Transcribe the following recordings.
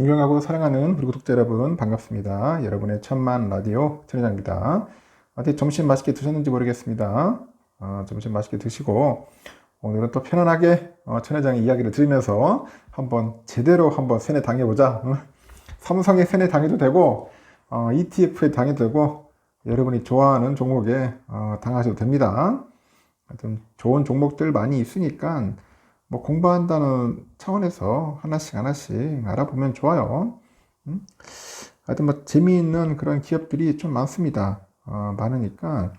존경하고 사랑하는 우리 구독자 여러분 반갑습니다. 여러분의 천만 라디오 천회장입니다. 어떻게 점심 맛있게 드셨는지 모르겠습니다. 어, 점심 맛있게 드시고 오늘은 또 편안하게 어, 천회장의 이야기를 들으면서 한번 제대로 한번 세뇌 당해보자. 응? 삼성에 세뇌 당해도 되고 어, ETF에 당해도 되고 여러분이 좋아하는 종목에 어, 당하셔도 됩니다. 하여튼 좋은 종목들 많이 있으니까 뭐 공부한다는 차원에서 하나씩 하나씩 알아보면 좋아요. 음? 하여튼 뭐 재미있는 그런 기업들이 좀 많습니다. 어, 많으니까.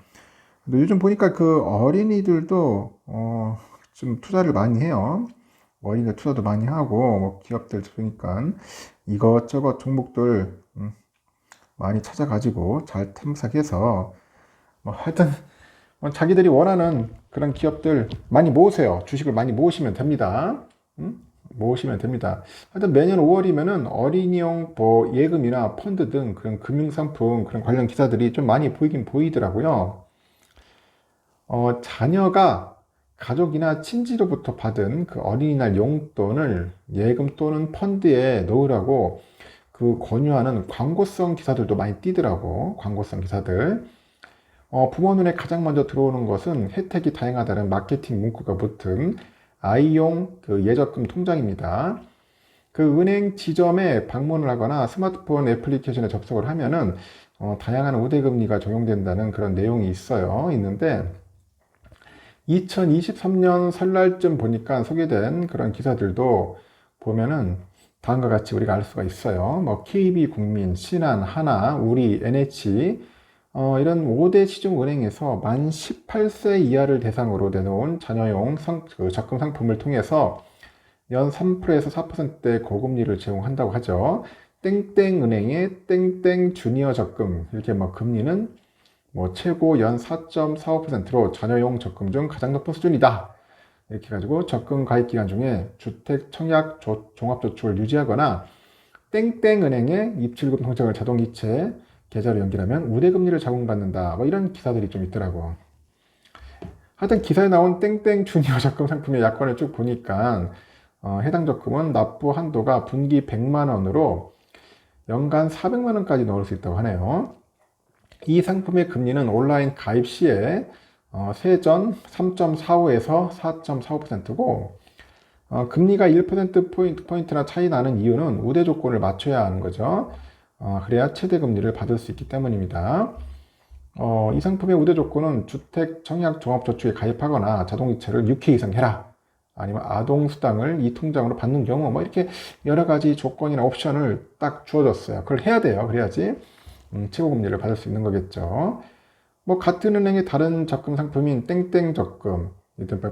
요즘 보니까 그 어린이들도 어, 좀 투자를 많이 해요. 어린이들 투자도 많이 하고 뭐 기업들 보니까 이것저것 종목들 음, 많이 찾아가지고 잘 탐색해서 뭐 하여튼 뭐 자기들이 원하는 그런 기업들 많이 모으세요. 주식을 많이 모으시면 됩니다. 음? 모으시면 됩니다. 하여튼 매년 5월이면은 어린이용 뭐 예금이나 펀드 등 그런 금융상품 그런 관련 기사들이 좀 많이 보이긴 보이더라고요. 어, 자녀가 가족이나 친지로부터 받은 그 어린이날 용돈을 예금 또는 펀드에 넣으라고 그 권유하는 광고성 기사들도 많이 뛰더라고. 광고성 기사들. 어, 부모 눈에 가장 먼저 들어오는 것은 혜택이 다양하다는 마케팅 문구가 붙은 아이용 그 예적금 통장입니다. 그 은행 지점에 방문을 하거나 스마트폰 애플리케이션에 접속을 하면은 어, 다양한 우대금리가 적용된다는 그런 내용이 있어요. 있는데 2023년 설날쯤 보니까 소개된 그런 기사들도 보면은 다음과 같이 우리가 알 수가 있어요. 뭐 KB국민, 신한, 하나, 우리, NH 어, 이런 5대 시중은행에서 만 18세 이하를 대상으로 내놓은 자녀용 상, 그 적금 상품을 통해서 연 3%에서 4%대 고금리를 제공한다고 하죠. 땡땡은행의 땡땡 주니어 적금 이렇게 뭐 금리는 뭐 최고 연 4.45%로 자녀용 적금 중 가장 높은 수준이다. 이렇게 가지고 적금 가입 기간 중에 주택 청약 종합 저축을 유지하거나 땡땡은행의 입출금 통장을 자동 이체 계좌로 연결하면 우대금리를 제공받는다. 뭐 이런 기사들이 좀 있더라고. 하여튼 기사에 나온 땡땡 주니어 적금 상품의 약관을 쭉 보니까 어, 해당 적금은 납부 한도가 분기 100만 원으로 연간 400만 원까지 넣을 수 있다고 하네요. 이 상품의 금리는 온라인 가입 시에 어, 세전 3.45에서 4.45%고 어, 금리가 1% 포인트, 포인트나 차이 나는 이유는 우대 조건을 맞춰야 하는 거죠. 어, 그래야 최대 금리를 받을 수 있기 때문입니다. 어, 이 상품의 우대 조건은 주택 청약 종합저축에 가입하거나 자동이체를 6회 이상 해라. 아니면 아동 수당을 이 통장으로 받는 경우 뭐 이렇게 여러 가지 조건이나 옵션을 딱 주어졌어요. 그걸 해야 돼요. 그래야지 음, 최고 금리를 받을 수 있는 거겠죠. 뭐 같은 은행의 다른 적금 상품인 땡땡 적금,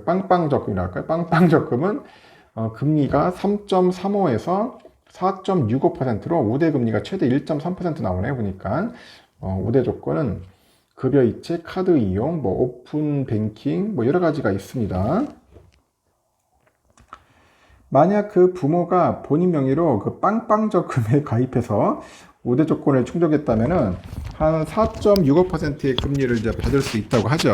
빵빵 적금이라 할까요? 빵빵 적금은 어, 금리가 3.35에서 4.65%로 우대 금리가 최대 1.3% 나오네 보니까 어, 우대 조건은 급여 이체, 카드 이용, 뭐 오픈 뱅킹 뭐 여러 가지가 있습니다. 만약 그 부모가 본인 명의로 그 빵빵 적금에 가입해서 우대 조건을 충족했다면은 한 4.65%의 금리를 이제 받을 수 있다고 하죠.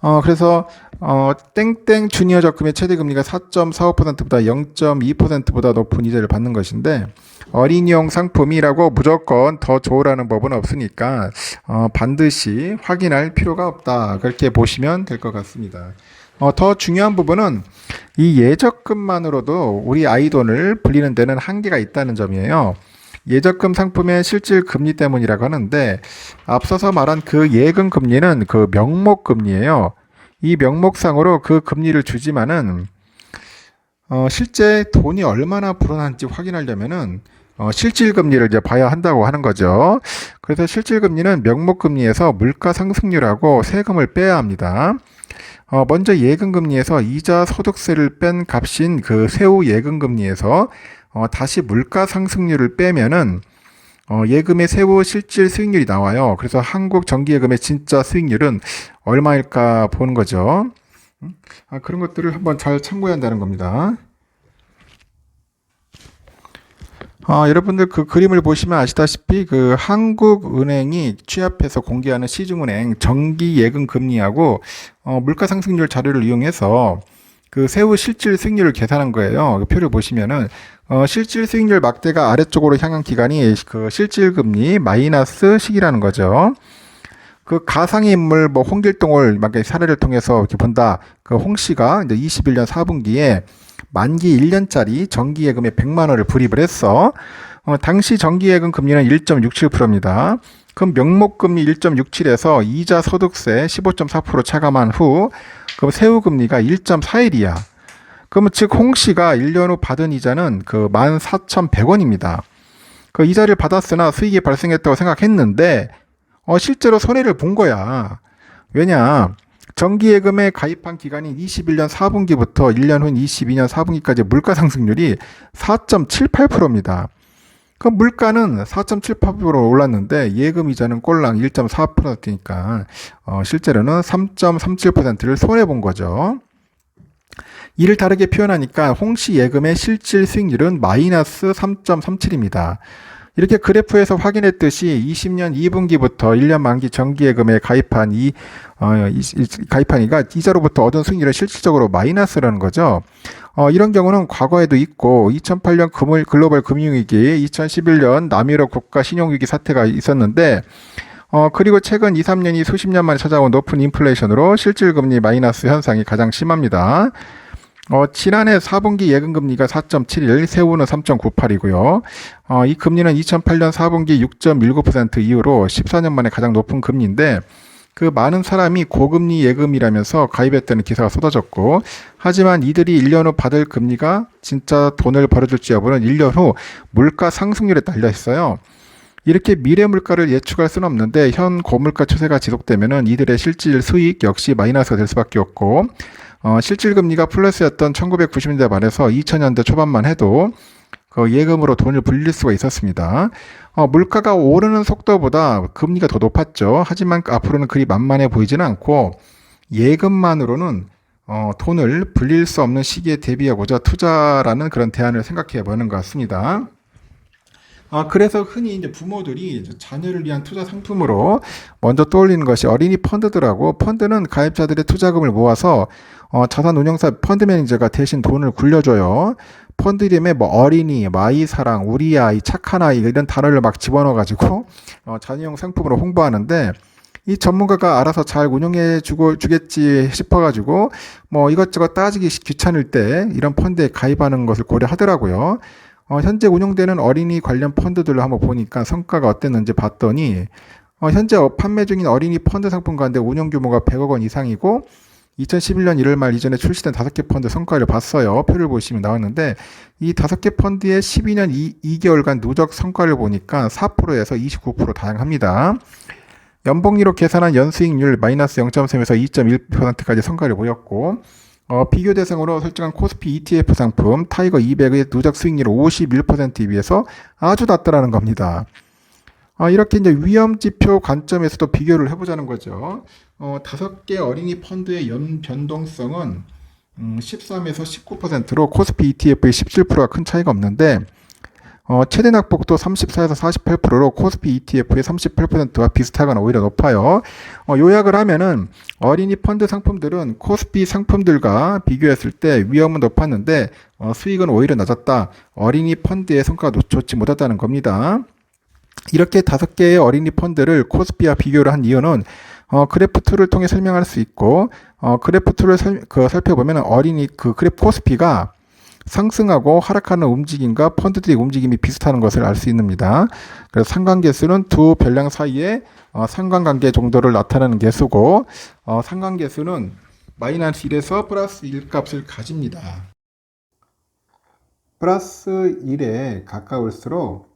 어, 그래서, 어, 땡땡 주니어 적금의 최대 금리가 4.45%보다 0.2%보다 높은 이자를 받는 것인데, 어린이용 상품이라고 무조건 더 좋으라는 법은 없으니까, 어, 반드시 확인할 필요가 없다. 그렇게 보시면 될 것 같습니다. 어, 더 중요한 부분은 이 예적금만으로도 우리 아이 돈을 불리는 데는 한계가 있다는 점이에요. 예적금 상품의 실질 금리 때문이라고 하는데 앞서서 말한 그 예금 금리는 그 명목 금리예요. 이 명목상으로 그 금리를 주지만은 어, 실제 돈이 얼마나 불어난지 확인하려면은 어, 실질 금리를 이제 봐야 한다고 하는 거죠. 그래서 실질 금리는 명목 금리에서 물가 상승률하고 세금을 빼야 합니다. 어, 먼저 예금 금리에서 이자 소득세를 뺀 값인 그 세후 예금 금리에서 어, 다시 물가 상승률을 빼면은 어, 예금의 세후 실질 수익률이 나와요. 그래서 한국 정기예금의 진짜 수익률은 얼마일까 보는 거죠. 음? 아, 그런 것들을 한번 잘 참고해야 한다는 겁니다. 아, 여러분들 그 그림을 보시면 아시다시피 그 한국은행이 취합해서 공개하는 시중은행 정기 예금 금리하고 어, 물가 상승률 자료를 이용해서 그 세후 실질 수익률을 계산한 거예요. 그 표를 보시면은 어, 실질 수익률 막대가 아래쪽으로 향한 기간이 그 실질 금리 마이너스 시기라는 거죠. 그 가상의 인물 뭐 홍길동을 막 사례를 통해서 이렇게 본다. 그 홍 씨가 이제 21년 4분기에 만기 1년짜리 정기예금에 100만 원을 불입을 했어. 어, 당시 정기예금 금리는 1.67%입니다. 그럼 명목금리 1.67에서 이자 소득세 15.4% 차감한 후 그럼 세후 금리가 1.41이야. 그러면 즉 홍 씨가 1년 후 받은 이자는 그 14,100원입니다. 그 이자를 받았으나 수익이 발생했다고 생각했는데 어 실제로 손해를 본 거야. 왜냐? 정기예금에 가입한 기간인 21년 4분기부터 1년 후인 22년 4분기까지 물가 상승률이 4.78%입니다. 그 물가는 4.78% 올랐는데 예금 이자는 꼴랑 1.4%니까 어, 실제로는 3.37%를 손해 본 거죠. 이를 다르게 표현하니까 홍씨 예금의 실질 수익률은 마이너스 3.37입니다. 이렇게 그래프에서 확인했듯이 20년 2분기부터 1년 만기 정기예금에 가입한 이, 어, 가입한 이가 이자로부터 얻은 수익률은 실질적으로 마이너스라는 거죠. 어, 이런 경우는 과거에도 있고 2008년 금을, 글로벌 금융위기, 2011년 남유럽 국가 신용위기 사태가 있었는데 어, 그리고 최근 2, 3년이 수십 년 만에 찾아온 높은 인플레이션으로 실질금리 마이너스 현상이 가장 심합니다. 어, 지난해 4분기 예금금리가 4.71, 세후는 3.98이고요. 어, 이 금리는 2008년 4분기 6.19% 이후로 14년 만에 가장 높은 금리인데, 그 많은 사람이 고금리 예금이라면서 가입했다는 기사가 쏟아졌고, 하지만 이들이 1년 후 받을 금리가 진짜 돈을 벌어줄지 여부는 1년 후 물가 상승률에 달려 있어요. 이렇게 미래 물가를 예측할 수는 없는데 현 고물가 추세가 지속되면은 이들의 실질 수익 역시 마이너스가 될 수밖에 없고 어, 실질 금리가 플러스였던 1990년대 말에서 2000년대 초반만 해도 그 예금으로 돈을 불릴 수가 있었습니다. 어, 물가가 오르는 속도보다 금리가 더 높았죠. 하지만 앞으로는 그리 만만해 보이지는 않고 예금만으로는 어, 돈을 불릴 수 없는 시기에 대비하고자 투자라는 그런 대안을 생각해 보는 것 같습니다. 아, 그래서 흔히 이제 부모들이 자녀를 위한 투자 상품으로 먼저 떠올리는 것이 어린이 펀드들하고 펀드는 가입자들의 투자금을 모아서 어, 자산 운용사 펀드 매니저가 대신 돈을 굴려줘요. 펀드 이름에 뭐 어린이, 마이 사랑, 우리 아이, 착한 아이 이런 단어를 막 집어넣어가지고 어, 자녀용 상품으로 홍보하는데 이 전문가가 알아서 잘 운영해 주고 주겠지 싶어가지고 뭐 이것저것 따지기 귀찮을 때 이런 펀드에 가입하는 것을 고려하더라고요. 어, 현재 운영되는 어린이 관련 펀드들을 한번 보니까 성과가 어땠는지 봤더니 어, 현재 판매 중인 어린이 펀드 상품 가운데 운영 규모가 100억 원 이상이고 2011년 1월 말 이전에 출시된 다섯 개 펀드 성과를 봤어요. 표를 보시면 나왔는데 이 다섯 개 펀드의 12년 2, 개월간 누적 성과를 보니까 4%에서 29% 다양합니다. 연봉리로 계산한 연수익률 마이너스 0.3에서 2.1%까지 성과를 보였고 어, 비교 대상으로 설정한 코스피 ETF 상품 타이거 200의 누적 수익률 51%에 비해서 아주 낮다라는 겁니다. 어, 이렇게 이제 위험 지표 관점에서도 비교를 해보자는 거죠. 어, 다섯 개 어린이 펀드의 연 변동성은 음, 13에서 19%로 코스피 ETF의 17%가 큰 차이가 없는데 어, 최대 낙폭도 34에서 48%로 코스피 ETF의 38%와 비슷하거나 오히려 높아요. 어, 요약을 하면은 어린이 펀드 상품들은 코스피 상품들과 비교했을 때 위험은 높았는데 어, 수익은 오히려 낮았다. 어린이 펀드의 성과가 좋지 못했다는 겁니다. 이렇게 다섯 개의 어린이 펀드를 코스피와 비교를 한 이유는 어, 그래프 툴을 통해 설명할 수 있고 어, 그래프 툴을 살, 그, 살펴보면 어린이 그 그래프 코스피가 상승하고 하락하는 움직임과 펀드들의 움직임이 비슷하는 것을 알 수 있습니다. 그래서 상관계수는 두 별량 사이의 어, 상관관계 정도를 나타내는 계수고 어, 상관계수는 마이너스 1에서 플러스 1 값을 가집니다. 플러스 1에 가까울수록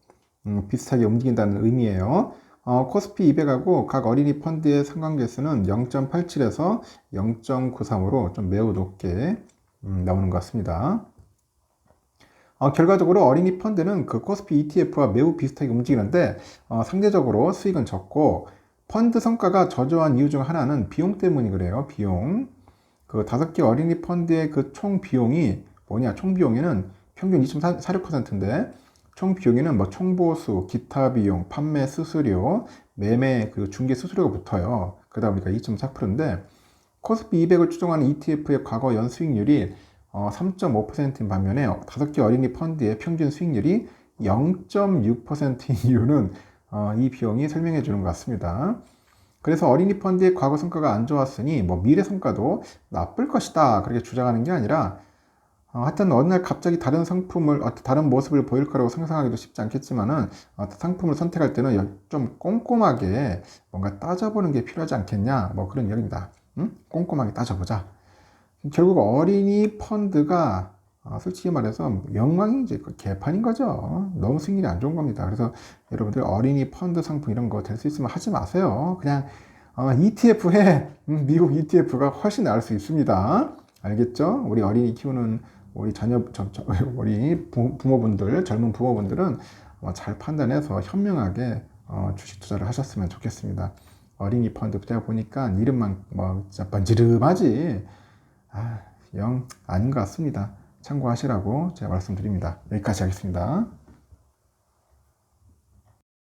음, 비슷하게 움직인다는 의미예요. 어, 코스피 200하고 각 어린이 펀드의 상관계수는 0.87에서 0.93으로 좀 매우 높게 음, 나오는 것 같습니다. 어, 결과적으로 어린이 펀드는 그 코스피 ETF와 매우 비슷하게 움직이는데 어, 상대적으로 수익은 적고 펀드 성과가 저조한 이유 중 하나는 비용 때문이 그래요. 비용. 그 다섯 개 어린이 펀드의 그 총 비용이 뭐냐? 총 비용에는 평균 2.46%인데 총 비용에는 뭐 총보수, 기타 비용, 판매 수수료, 매매 그리고 중개 수수료가 붙어요. 그러다 보니까 2.4%인데 코스피 200을 추종하는 ETF의 과거 연 수익률이 어, 3.5%인 반면에 다섯 개 어린이 펀드의 평균 수익률이 0.6%인 이유는 어, 이 비용이 설명해 주는 것 같습니다. 그래서 어린이 펀드의 과거 성과가 안 좋았으니 뭐 미래 성과도 나쁠 것이다 그렇게 주장하는 게 아니라 어, 하여튼 어느 날 갑자기 다른 상품을 어, 다른 모습을 보일 거라고 상상하기도 쉽지 않겠지만은 어, 상품을 선택할 때는 여- 좀 꼼꼼하게 뭔가 따져보는 게 필요하지 않겠냐 뭐 그런 이야기입니다. 응? 꼼꼼하게 따져보자. 결국 어린이 펀드가 어, 솔직히 말해서 이제 그 개판인 거죠. 너무 수익률이 안 좋은 겁니다. 그래서 여러분들 어린이 펀드 상품 이런 거 될 수 있으면 하지 마세요. 그냥 어, ETF에 음, 미국 ETF가 훨씬 나을 수 있습니다. 알겠죠? 우리 어린이 키우는 우리 자녀 저, 저, 우리 부, 부모분들 젊은 부모분들은 어, 잘 판단해서 현명하게 어, 주식 투자를 하셨으면 좋겠습니다. 어린이 펀드 제가 보니까 이름만 뭐 진짜 번지름하지 아, 영 아닌 것 같습니다. 참고하시라고 제가 말씀드립니다. 여기까지 하겠습니다.